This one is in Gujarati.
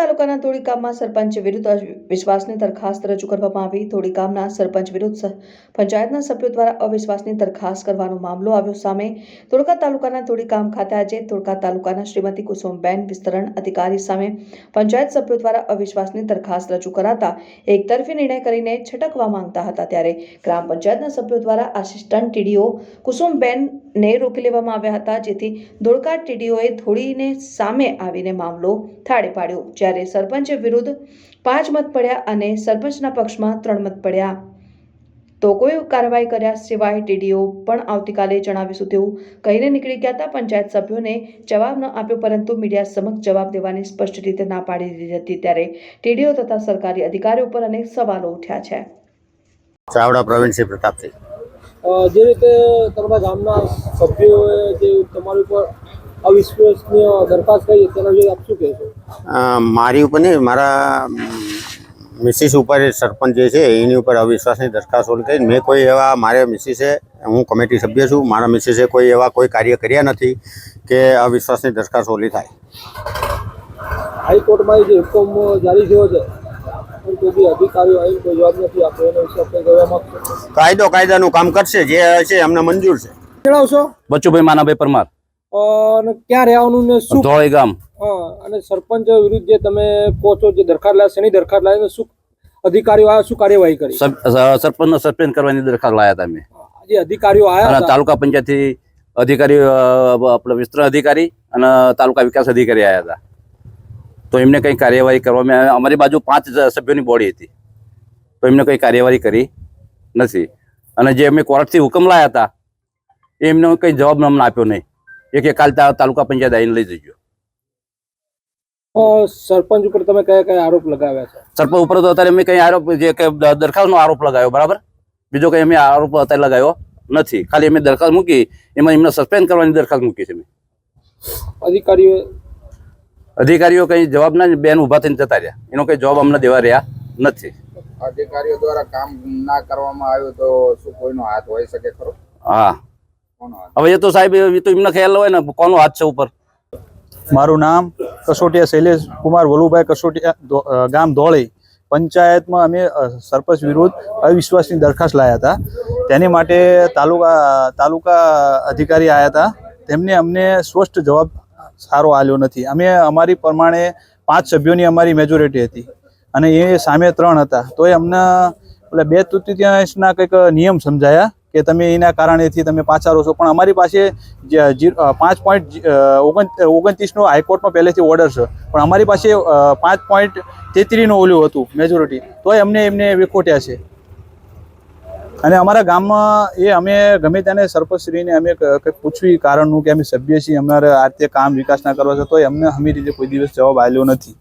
તાલુકાના ધોળી સરપંચ વિરુદ્ધ વિશ્વાસની દરખાસ્ત રજૂ કરવામાં આવી. ધોળી સરપંચ વિરુદ્ધ પંચાયતના સભ્યો દ્વારા અવિશ્વાસની દરખાસ્ત કરવાનો મામલો આવ્યો સામે ધોળકા તાલુકાના ધોળી ખાતે આજે ધોળકા તાલુકાના શ્રીમતી કુસુમબેન વિસ્તરણ અધિકારી સામે પંચાયત સભ્યો દ્વારા અવિશ્વાસની દરખાસ્ત રજૂ કરાતા એકતરફી નિર્ણય કરીને છટકવા માંગતા હતા. ત્યારે ગ્રામ પંચાયતના સભ્યો દ્વારા આસિસ્ટન્ટ ટીડીઓ કુસુમબેનને રોકી લેવામાં આવ્યા હતા, જેથી ધોળકા ટીડીઓએ ધોળીને સામે આવીને મામલો થાળે પાડ્યો, જ્યારે સરપંચ વિરુદ્ધ પાંચ મત પડ્યા અને સરપંચના પક્ષમાં ત્રણ મત પડ્યા. તો કોઈ કાર્યવાહી કર્યા સિવાય ટીડીઓ પણ આવતીકાલે જણાવીશું તેવું કહીને નીકળી ગયા હતા. પંચાયત સભ્યોને જવાબ ન આપ્યો, પરંતુ મીડિયા સમક્ષ જવાબ દેવાની સ્પષ્ટ રીતે ના પાડી દીધી હતી, ત્યારે ટીડીઓ તથા સરકારી અધિકારીઓ પર અનેક સવાલો ઉઠ્યા છે. ચાવડા પ્રવીણસિંહ પ્રતાપસિંહ. જે રીતે તમારા ગામના સભ્યોએ જે તમારી ઉપર અવિશ્વસનીય દરખાસ્ત કરી તેના વિશે આપ શું કહેશો મારી ઉપર નહીં મારા મિસિસ ઉપર સરપંચ જે છે એની ઉપર અવિશ્વાસની દરખાસ્ત ઓલી કરી. મેં કોઈ એવા મારે મિસિસે હું કમિટી સભ્ય છું મારા મિસિસે કોઈ એવા કોઈ કાર્ય કર્યા નથી કે અવિશ્વાસની દરખાસ્ત ઓલી થાય. હાઈકોર્ટમાં જે હુકમ જારી થયો છે પણ કાયદા નું અધિકારીઓ આવીને કોઈ જવાબ નથી આપ્યો એના વિશે આપણે કહેવા માંગશો કાયદો કાયદાનું કામ કરશે જે છે અમને મંજૂર છે. જણાવશો બચુભાઈ માનાભાઈ પરમાર. અને ક્યાં રહેવાનું ને શું? ધોળી ગામ. અને સરપંચ વિરુદ્ધ જે તમે કહો છો જે દરખાસ્ત લાવ્યા શેની દરખાસ્ત લાવી શું અધિકારીઓ આવ્યા શું કાર્યવાહી કરી? સરપંચનો સસ્પેન્ડ કરવાની દરખાસ્ત લાયા હતા અમે. જે અધિકારીઓ આવ્યા તાલુકા પંચાયતથી અધિકારી આપણે વિસ્તરણ અધિકારી અને તાલુકા વિકાસ અધિકારી આવ્યા હતા. તો એમને કંઈ કાર્યવાહી કરવામાં આવે- અમારી બાજુ પાંચ સભ્યોની બોડી હતી. તો એમને કંઈ કાર્યવાહી કરી નથી. અને જે અમે કોર્ટથી હુકમ લાયા હતા એમને કંઈ જવાબ અમને આપ્યો નહીં. એ કે કાલ તાલુકા પંચાયત આવીને લઈ જજો. સરપંચ ઉપર તમે કયા કયા આરોપ લગાવ્યા છે? સરપંચ ઉપર તો અત્યારે અમે કંઈ આરોપ જે દરખાસ્તનો આરોપ લગાવ્યો બરાબર? બીજો કંઈ અમે આરોપ અત્યારે લગાવ્યો નથી. ખાલી અમે દરખાસ્ત મૂકી એમાં એમને સસ્પેન્ડ કરવાની દરખાસ્ત મૂકી છે અમે. અધિકારીઓ અધિકારીઓ કંઈ જવાબ ના બેન ઊભા થઈને જતા રહ્યા. એનો કંઈ જવાબ અમને દેવા રહ્યા નથી. અધિકારીઓ દ્વારા કામ ના કરવામાં આવ્યું તો શું કોઈનો હાથ હોઈ શકે ખરો? હા. હવે એ તો સાહેબ એ તો એમને ખ્યાલ હોય ને કોનો હાથ છે ઉપર? મારું નામ કસોટિયા શૈલેષ કુમાર વલુભાઈ કસોટિયા ગામ ધોળી. પંચાયતમાં અમે સરપંચ વિરુદ્ધ અવિશ્વાસની દરખાસ્ત લાયા હતા. તેની માટે તાલુકા તાલુકા અધિકારી આવ્યા હતા. તેમને અમને સ્પષ્ટ જવાબ સારો આલ્યો નથી. અમે અમારી પ્રમાણે પાંચ સભ્યોની અમારી મેજોરિટી હતી અને એ સામે ત્રણ હતા. તોય અમને એટલે બે તૃતીયાંશના કંઈક નિયમ સમજાયા કે તમે એના કારણેથી તમે પાછા રહો છો. પણ અમારી પાસે પાંચ પોઈન્ટ ઓગણ ઓગણત્રીસનો હાઈકોર્ટનો પહેલેથી ઓર્ડર છે. પણ અમારી પાસે પાંચ પોઈન્ટ તેત્રીસનું ઓલું હતું મેજોરિટી તોય અમને એમને વિખોટ્યા છે. અને અમારા ગામમાં એ અમે ગમે તેને સરપંચશ્રીને અમે પૂછવી કારણનું કે અમે સભ્ય છીએ અમારે આ રીતે કામ વિકાસના કરવા છે તો અમને અમે રીતે કોઈ દિવસ જવાબ આવ્યો નથી.